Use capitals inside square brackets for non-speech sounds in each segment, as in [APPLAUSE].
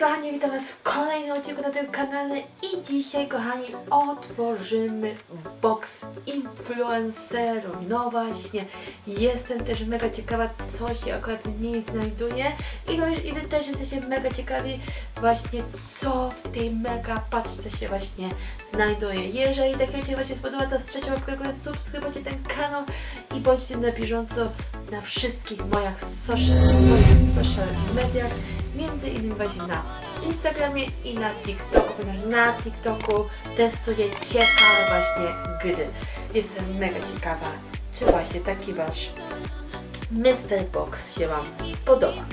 Kochani, witam Was w kolejnym odcinku na tym kanale i dzisiaj, kochani, otworzymy box influencerów. No właśnie, jestem też mega ciekawa, co się akurat w niej znajduje i również i Wy też jesteście mega ciekawi właśnie, co w tej mega paczce się właśnie znajduje. Jeżeli takie Ci właśnie spodoba, to z trzecią łapkę subskrybujcie ten kanał i bądźcie na bieżąco na wszystkich moich social, social mediach, między innymi właśnie na Instagramie i na TikToku, ponieważ na TikToku testuję ciekawe właśnie gry. Jestem mega ciekawa, czy właśnie taki Wasz Mr. Box się Wam spodoba.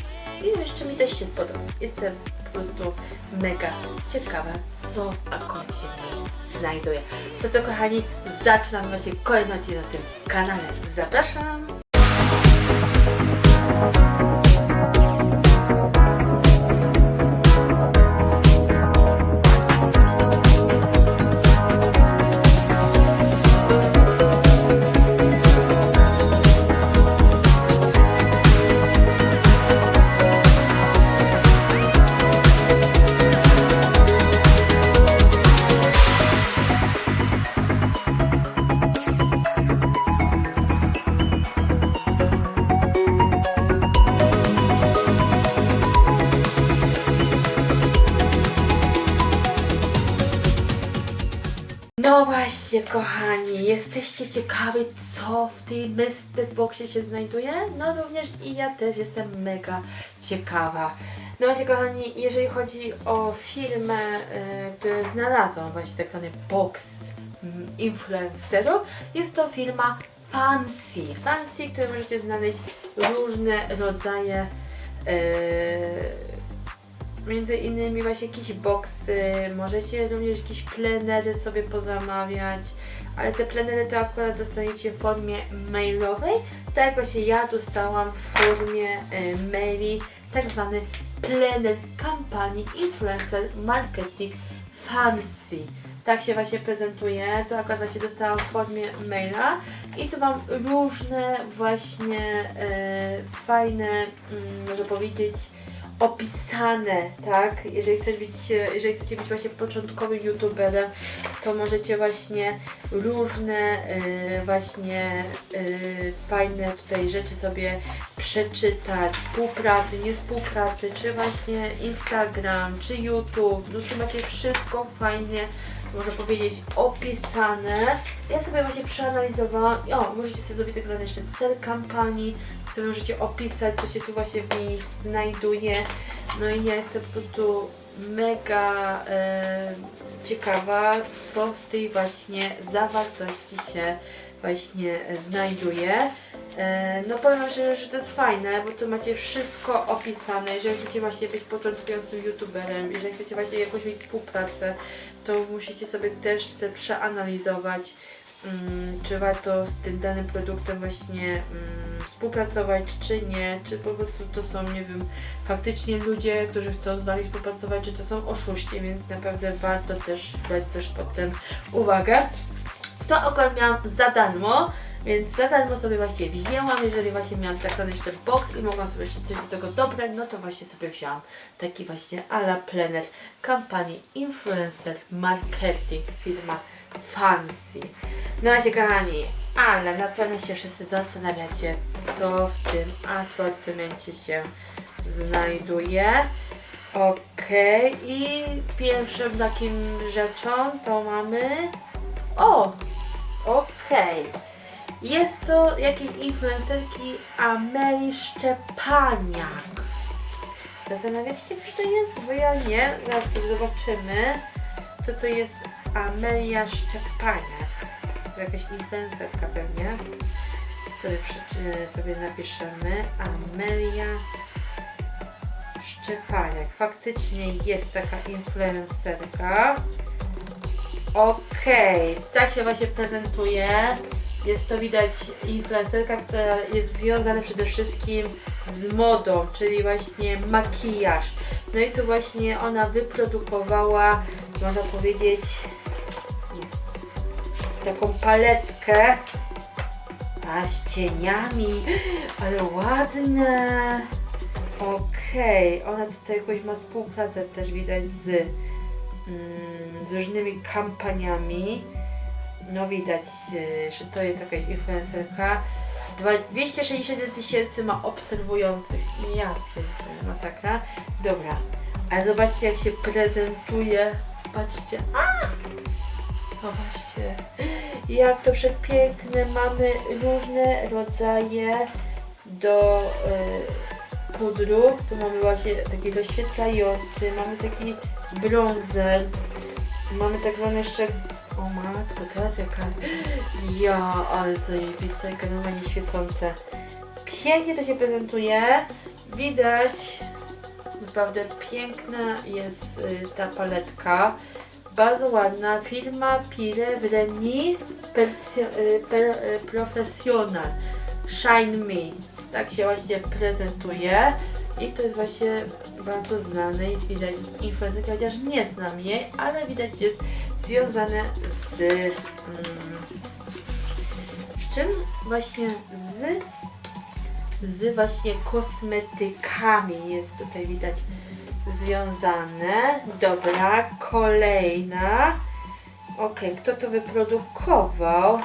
I jeszcze mi też się spodoba. Jestem po prostu mega ciekawa, co akurat się w znajduje. To co kochani, zaczynam właśnie kolejny odcinek na tym kanale. Zapraszam! Kochani, jesteście ciekawi, co w tej Mystic Boxie się znajduje? No również i ja też jestem mega ciekawa. No właśnie, kochani, jeżeli chodzi o firmę, y, którą znalazłam, właśnie tak zwany box mm, influencerów, jest to firma Fancy. Fancy, które możecie znaleźć różne rodzaje y, Między innymi właśnie jakieś boksy, możecie również jakieś plenery sobie pozamawiać, ale te plenery to akurat dostaniecie w formie mailowej, tak jak właśnie ja dostałam w formie y, maili tak zwany plener kampanii Influencer Marketing Fancy. Tak się właśnie prezentuje, to akurat właśnie dostałam w formie maila i tu mam różne właśnie y, fajne, mm, może powiedzieć, opisane, tak? Jeżeli chcesz być, jeżeli chcecie być właśnie początkowym youtuberem, to możecie właśnie różne e, właśnie e, fajne tutaj rzeczy sobie przeczytać, współpracy, nie współpracy, czy właśnie Instagram, czy YouTube, no tu macie wszystko fajnie można powiedzieć, opisane. Ja sobie właśnie przeanalizowałam. O, możecie sobie zrobić tak zwany jeszcze cel kampanii, sobie możecie opisać, co się tu właśnie w niej znajduje. No i ja jestem po prostu mega e, ciekawa, co w tej właśnie zawartości się właśnie znajduje. E, No powiem szczerze, że to jest fajne, bo tu macie wszystko opisane. Jeżeli chcecie właśnie być początkującym youtuberem, jeżeli chcecie właśnie jakąś mieć współpracę, to musicie sobie też se przeanalizować, mm, czy warto z tym danym produktem właśnie mm, współpracować, czy nie, czy po prostu to są, nie wiem, faktycznie ludzie, którzy chcą z Wami współpracować, czy to są oszuści, więc naprawdę warto też brać też pod tym uwagę. To akurat miałam za darmo, więc za darmo sobie właśnie wzięłam, jeżeli właśnie miałam tak zwany jeszcze box i mogłam sobie jeszcze coś do tego dobrać, no to właśnie sobie wzięłam taki właśnie ala plener kampanii Influencer Marketing firma Fancy. No właśnie kochani, ale na pewno się wszyscy zastanawiacie, co w tym asortymencie się znajduje. Okej, i pierwszym takim rzeczą to mamy... O! Okej. Jest to jakiejś influencerki Ameli Szczepaniak. Zastanawiacie się, kto to jest? Bo ja nie. Zaraz sobie zobaczymy. To to jest Amelia Szczepaniak. Jakaś influencerka pewnie. Sobie, sobie napiszemy. Amelia Szczepaniak. Faktycznie jest taka influencerka. Okej, tak się właśnie prezentuje. Jest to widać influencerka, która jest związana przede wszystkim z modą, czyli właśnie makijaż. No i tu właśnie ona wyprodukowała, można powiedzieć, taką paletkę a z cieniami, ale ładne. Okej, ona tutaj jakoś ma współpracę też widać z, mm, z różnymi kampaniami. No widać, y, że to jest jakaś influencerka. Dwa- 261 tysięcy ma obserwujących. Ja pierdolę, masakra. Dobra, ale zobaczcie jak się prezentuje. Patrzcie. A! Zobaczcie. Jak to przepiękne. Mamy różne rodzaje do y, pudru. Tu mamy właśnie taki rozświetlający, mamy taki brązer, mamy tak zwane jeszcze... O matko, teraz jaka... Ja, ale zajebista, jaka normalnie świecące. Pięknie to się prezentuje. Widać, naprawdę piękna jest y, ta paletka. Bardzo ładna. Firma Pire Vreni Persio- y, per, y, Professional. Shine Me. Tak się właśnie prezentuje. I to jest właśnie bardzo znany i widać influencerka, chociaż nie znam jej, ale widać jest związane z mm, z czym? Właśnie z z właśnie kosmetykami jest tutaj widać związane. Dobra, kolejna. Okej, kto to wyprodukował?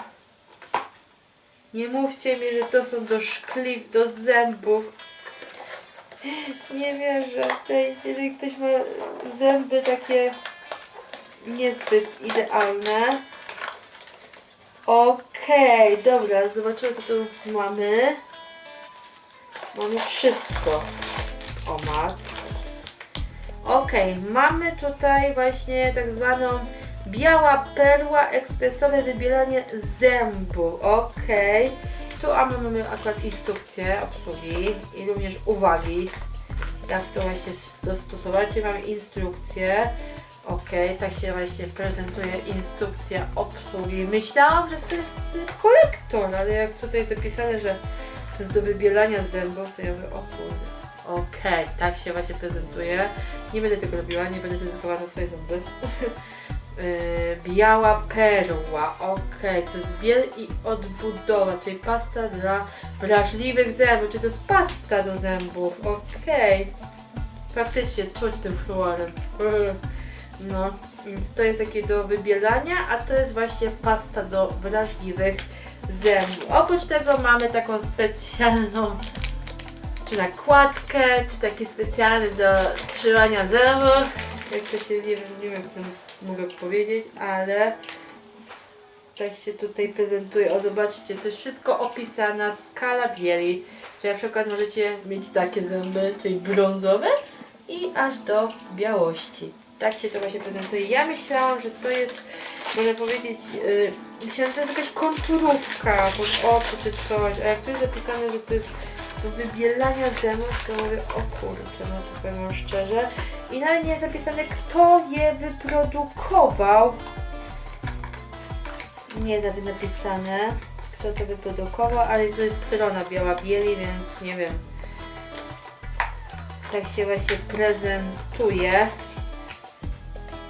Nie mówcie mi, że to są do szkliw, do zębów. Nie wierzę. Tej, jeżeli ktoś ma zęby takie niezbyt idealne. Okej, dobra, zobaczymy co tu mamy. Mamy wszystko. O mat. Okej, mamy tutaj właśnie tak zwaną biała perła, ekspresowe wybielanie zębu. Okej. Tu a my mamy akurat instrukcję obsługi i również uwagi, jak to właśnie dostosować. Czyli Mamy instrukcję. Okej, tak się właśnie prezentuje instrukcja obsługi. Myślałam, że to jest kolektor, ale jak tutaj zapisane, że to jest do wybielania zębów, to ja mówię, o kurde. Okej, tak się właśnie prezentuje. Nie będę tego robiła, nie będę ryzykowała na swoje zęby. [LAUGHS] Yy, biała perła, okej, to jest biel i odbudowa, czyli pasta dla wrażliwych zębów, czy to jest pasta do zębów, okej. Faktycznie czuć tym fluorem. Yy. No, więc to jest takie do wybielania, a to jest właśnie pasta do wrażliwych zębów. Oprócz tego mamy taką specjalną czy nakładkę, czy taki specjalny do trzymania zębów. Jak to się nie wiem, nie wiem jak to mogę powiedzieć, ale tak się tutaj prezentuje. O zobaczcie, to jest wszystko opisana skala bieli. Że na przykład możecie mieć takie zęby, czyli brązowe i aż do białości. Tak się to właśnie prezentuje. Ja myślałam, że to jest, można powiedzieć, yy, myślałam, że to jest jakaś konturówka pod oczu czy coś, a jak tu jest zapisane, że to jest do wybielania zębów, to mówię, o kurczę, no to powiem szczerze. I nawet nie jest zapisane, kto je wyprodukował. Nie jest nawet napisane, kto to wyprodukował, ale to jest strona biała bieli, więc nie wiem. Tak się właśnie prezentuje.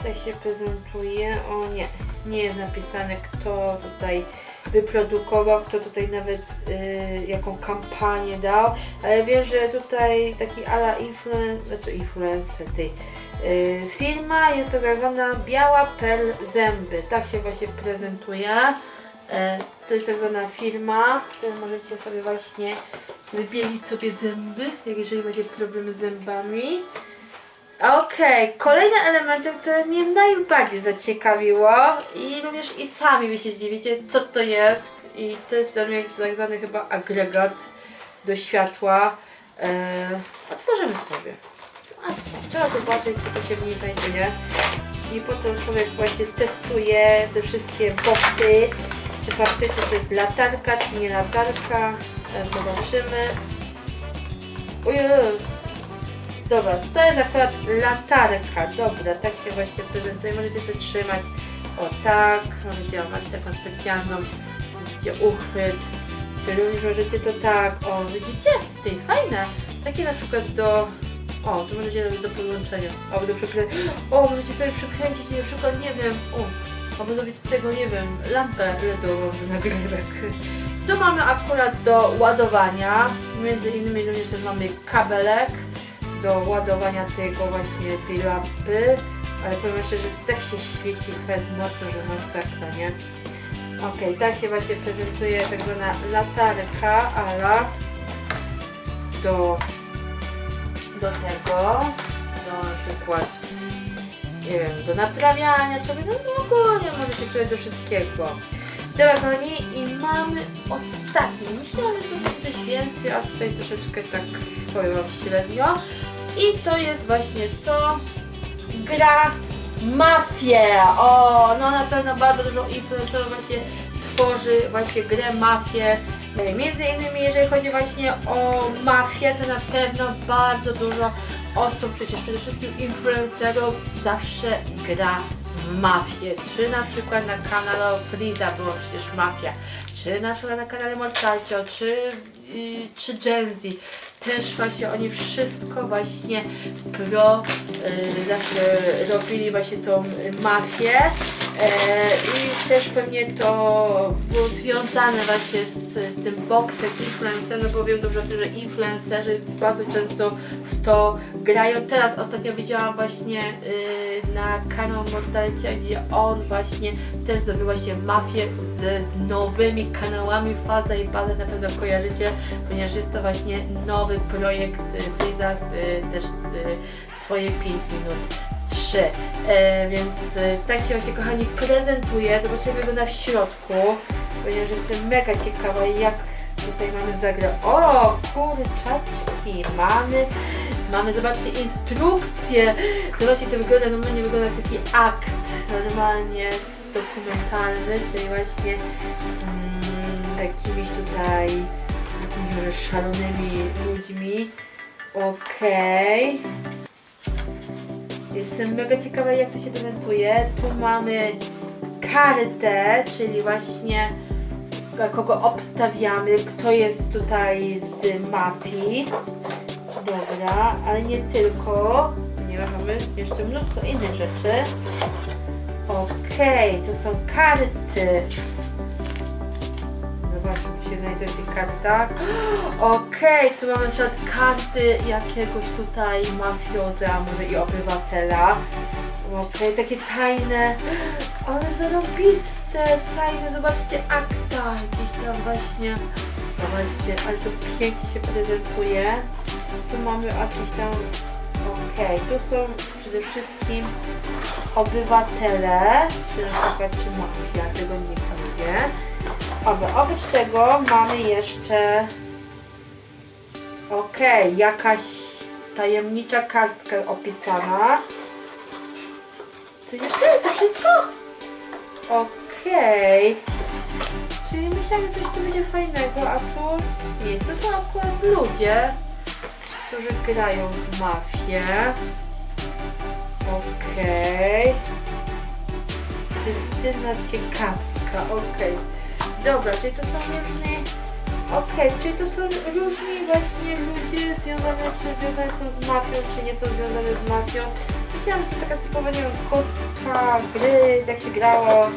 Tak się prezentuje. O nie, nie jest napisane, kto tutaj wyprodukował, kto tutaj nawet y, jaką kampanię dał, ale wiem, że tutaj taki ala influen, znaczy influencer tej y, firma jest to tak zwana biała perl zęby, tak się właśnie prezentuje. E, to jest tak zwana firma, w której możecie sobie właśnie wybielić sobie zęby, jeżeli macie problemy z zębami. Okej, kolejne elementy, które mnie najbardziej zaciekawiło i również i sami wy się zdziwicie, co to jest. I to jest dla mnie tak zwany chyba agregat do światła. Eee, otworzymy sobie. A co? Trzeba zobaczyć, co to się w niej znajduje. I potem człowiek właśnie testuje te wszystkie boksy, czy faktycznie to jest latarka, czy nie latarka. Teraz zobaczymy. Ojej, Dobra, to jest akurat latarka. Dobra, tak się właśnie prezentuje. Możecie sobie trzymać o tak. Możecie o, macie taką specjalną, widzicie, uchwyt. Czy również możecie to tak, o widzicie? Ty, fajne. Takie na przykład do, o, tu możecie do podłączenia. O, do przykręcić. [GASPS] O, możecie sobie przykręcić na przykład, nie wiem, o, albo zrobić z tego, nie wiem, lampę LEDową do nagrywek. Tu mamy akurat do ładowania. Między innymi również też mamy kabelek. Do ładowania tego właśnie, tej lampy, ale powiem szczerze, to tak się świeci fez mocno, że masakra, nie? Okej, tak się właśnie prezentuje tak zwana latarka, ala do, do tego, do na przykład, nie wiem, do naprawiania czegoś, no to ogólnie może się przydać do wszystkiego. Dobra kochani, i mamy ostatni. Myślałam, że to będzie coś więcej, a tutaj troszeczkę tak powiem wam średnio. I to jest właśnie co? Gra Mafię. O, no na pewno bardzo dużo influencerów właśnie tworzy właśnie grę Mafię. E, Między innymi jeżeli chodzi właśnie o mafię, to na pewno bardzo dużo osób, przecież przede wszystkim influencerów zawsze gra w mafię. Czy na przykład na kanale Freeza było przecież mafia, czy na przykład na kanale Mortalcio, czy, czy Gen Z. Też właśnie oni wszystko właśnie pro zawsze robili właśnie tą y, mafię i też pewnie to było związane właśnie z, z tym boksem influencer, no bo wiem dobrze o tym, że influencerzy bardzo często w to grają. Teraz ostatnio widziałam właśnie yy, na kanał Mortalcia, gdzie on właśnie też zrobił właśnie mafię z, z nowymi kanałami Faza i Baza, na pewno kojarzycie, ponieważ jest to właśnie nowy projekt y, Freeza z, y, też z y, Twoje 5 minut 3. E, więc y, tak się właśnie kochani prezentuje. Zobaczymy go na w środku, ponieważ jestem mega ciekawa jak tutaj mamy zagrę. O, kurczaczki, mamy Mamy, zobaczcie, instrukcję. Zobaczcie, to wygląda, normalnie wygląda jak taki akt, normalnie dokumentalny, czyli właśnie mm, jakimiś tutaj, jakimiś może szalonymi ludźmi. Okej. Jestem mega ciekawa, jak to się prezentuje. Tu mamy kartę, czyli właśnie kogo obstawiamy, kto jest tutaj z mafii. Dobra, ale nie tylko, ponieważ mamy jeszcze mnóstwo innych rzeczy. Okej, to są karty. Się znajduje w tych kartach. [GASPS] Okej, tu mamy na przykład karty jakiegoś tutaj mafioza, a może i obywatela. Okej, takie tajne, [GASPS] ale zarobiste, tajne, zobaczcie, akta jakieś tam właśnie. Zobaczcie, ale to pięknie się prezentuje. Tu mamy jakieś tam, okej, tu są przede wszystkim obywatele, czy na przykład mafia, tego nie wie. Dobra, oprócz tego mamy jeszcze, okej, jakaś tajemnicza kartka opisana. To nie tyle, to wszystko? Okej. Czyli myślałam, że coś tu będzie fajnego, a tu nie. To są akurat ludzie, którzy grają w mafię. Okej. Krystyna Ciekawska, okej. Dobra, czyli to są różni... Okej, czyli to są różni właśnie ludzie związane, czy związane są z mafią, czy nie są związane z mafią. Myślałam, że to taka typowa, nie wiem, kostka, gry, tak się grało.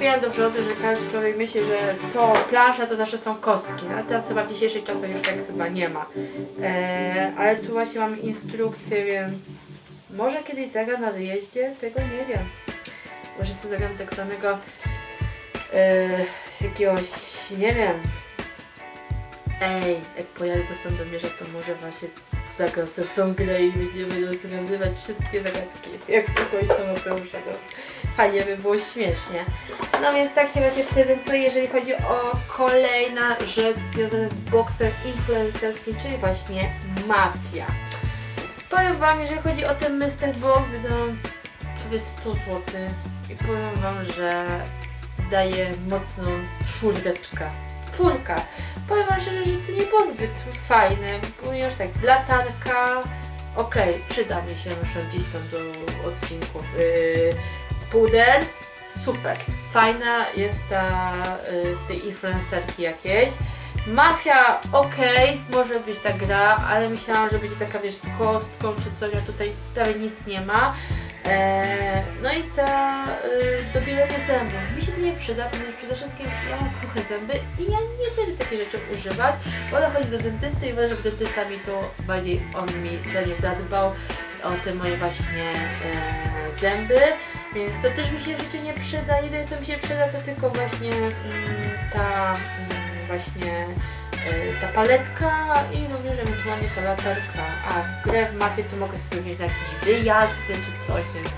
Wiem dobrze o tym, że każdy człowiek myśli, że co plansza to zawsze są kostki, ale teraz chyba w dzisiejszych czasach już tak chyba nie ma. E, ale tu właśnie mamy instrukcję, więc może kiedyś zagram na wyjeździe, tego nie wiem. Może sobie zagram tak zwanego e, jakiegoś, nie wiem. Ej, jak pojadę do Sandomierza, to może właśnie zagram sobie tą grę i będziemy rozwiązywać wszystkie zagadki, [LAUGHS] jak tylko i co Mateusza. Fajnie by było śmiesznie. No więc tak się właśnie prezentuje, jeżeli chodzi o kolejna rzecz związana z boksem influencerskim, czyli właśnie mafia. Powiem Wam, jeżeli chodzi o ten Mr. Box, wydałam prawie 100 zł i powiem Wam, że daje mocną czwóreczkę. Czwórka. Powiem Wam szczerze, że to nie było zbyt fajne, ponieważ tak, latarka, okej, przyda mi się muszę gdzieś tam do odcinków. Yy, puder, super. Fajna jest ta y, z tej influencerki jakiejś. Mafia, okej, może być ta gra, ale myślałam, że będzie taka wiesz z kostką czy coś, a tutaj prawie nic nie ma. E, no i ta y, dobielenie zębów. Mi się to nie przyda, ponieważ przede wszystkim ja mam kruche zęby i ja nie będę takich rzeczy używać. Wolę chodzić do dentysty i wolę, żeby dentysta mi tu bardziej on mi za nie zadbał o te moje właśnie e, zęby. Więc to też mi się w życiu nie przyda. Jedyne co mi się przyda to tylko właśnie mm, ta właśnie e, ta paletka i również ewentualnie ta latarka. A w grę w mafię to mogę sobie wziąć na jakieś wyjazdy czy coś, więc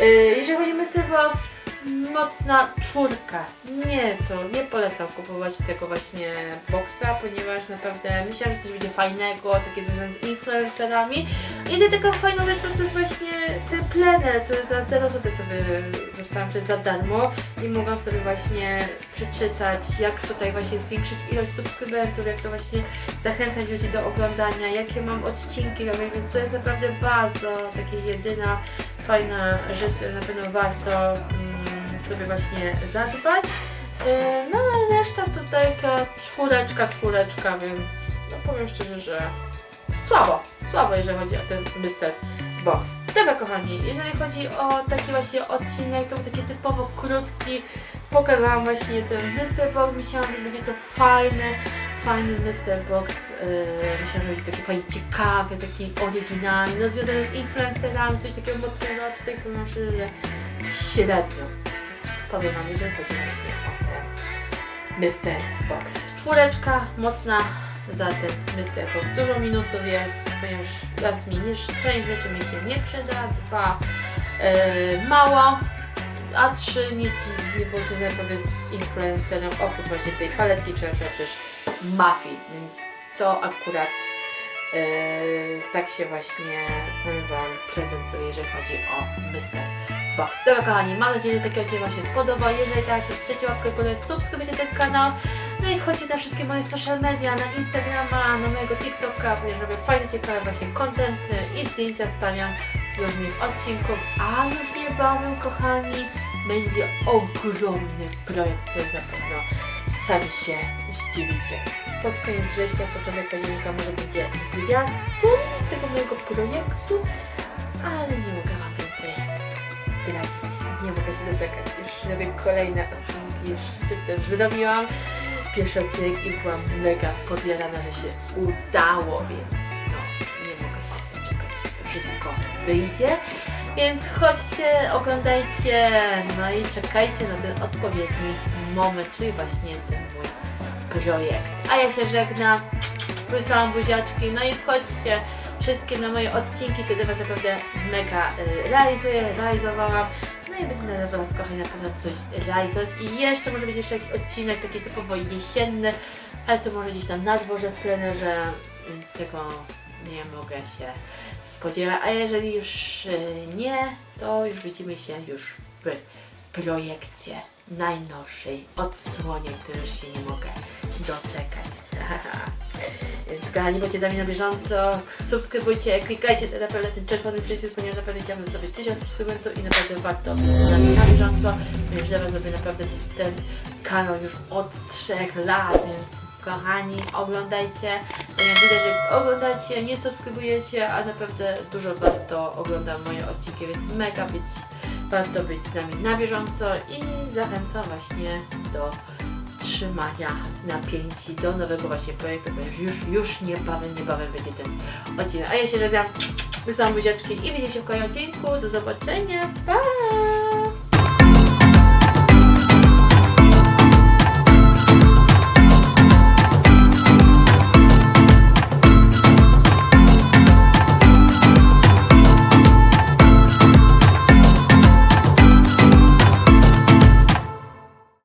e, jeżeli chodzi o Mr. Box, mocna czwórka. Nie, to nie polecam kupować tego właśnie boxa, ponieważ naprawdę myślałam, że coś będzie fajnego, takie związane z influencerami. Jedyna taka fajna rzecz to, to jest właśnie te pleny, to za 0 zł sobie dostałam to za darmo i mogłam sobie właśnie przeczytać, jak tutaj właśnie zwiększyć ilość subskrybentów, jak to właśnie zachęcać ludzi do oglądania, jakie mam odcinki robić, więc to jest naprawdę bardzo takie jedyna fajna rzecz, na pewno warto mm, sobie właśnie zadbać. Yy, No ale reszta tutaj taka czwóreczka, czwóreczka, więc no powiem szczerze, że słabo, słabo jeżeli chodzi o ten Mr. Box. Dobra kochani, jeżeli chodzi o taki właśnie odcinek, to taki typowo krótki, pokazałam właśnie ten Mr. Box, myślałam, że będzie to fajny, fajny Mr. Box, yy, myślałam, że będzie taki fajnie ciekawy, taki oryginalny, no związany z influencerami, coś takiego mocnego, a tutaj powiem szczerze, że średnio. Powiem Wam, jeżeli chodzi właśnie o ten Mr. Box. Czwóreczka, mocna za ten Mr. Box. Dużo minusów jest, ponieważ raz mi część rzeczy mi się nie przyda, dwa yy, a trzy nic nie było związane z influencerem, oprócz właśnie tej paletki, czy też mafii, więc to akurat tak się właśnie Wam prezentuje, jeżeli chodzi o Mr. Box. Dobra kochani, mam nadzieję, że taki odcinek Wam się spodoba. Jeżeli tak, to trzecie łapkę górę, subskrybujcie ten kanał. No i wchodźcie na wszystkie moje social media, na Instagrama, na mojego TikToka, ponieważ robię fajne, ciekawe właśnie kontenty i zdjęcia stawiam z różnych odcinków. A już niebawem, kochani, będzie ogromny projekt, który na pewno sami się zdziwicie. Pod koniec września, początek października może będzie zwiastun tego mojego projektu, ale nie mogę Wam więcej zdradzić. Nie mogę się doczekać. Już robię kolejne odcinki, już szczytem zrobiłam pierwszy odcinek i byłam mega podjarana, że się udało, więc no, nie mogę się doczekać. To wszystko wyjdzie. Więc chodźcie, oglądajcie, no i czekajcie na ten odpowiedni moment, czyli właśnie ten mój projekt. A ja się żegnam, wysyłam buziaczki, no i wchodźcie wszystkie na moje odcinki, które Was naprawdę mega y, realizuję, realizowałam. No i będę dla Was kochani na pewno coś realizować i jeszcze może być jeszcze jakiś odcinek taki typowo jesienny, ale to może gdzieś tam na dworze w plenerze, więc tego nie mogę się spodziewać. A jeżeli już y, nie, to już widzimy się już w projekcie najnowszej odsłonie, której już się nie mogę doczekać. [LAUGHS] Więc kochani, bądźcie z nami na bieżąco, subskrybujcie, klikajcie ten naprawdę ten czerwony przycisk, ponieważ naprawdę chciałabym zrobić 1000 subskrybentów i naprawdę warto być z nami na bieżąco, ponieważ dla Was zrobię naprawdę ten kanał już od 3 lat, więc kochani, oglądajcie. Jak widać, że oglądacie, nie subskrybujecie, a naprawdę dużo Was to ogląda moje odcinki, więc mega być, warto być z nami na bieżąco i zachęcam właśnie do trzymania napięci do nowego właśnie projektu, ponieważ już, już niebawem, niebawem będzie ten odcinek. A ja się żegnam, wysyłam buziaczki i widzimy się w kolejnym odcinku. Do zobaczenia. Pa!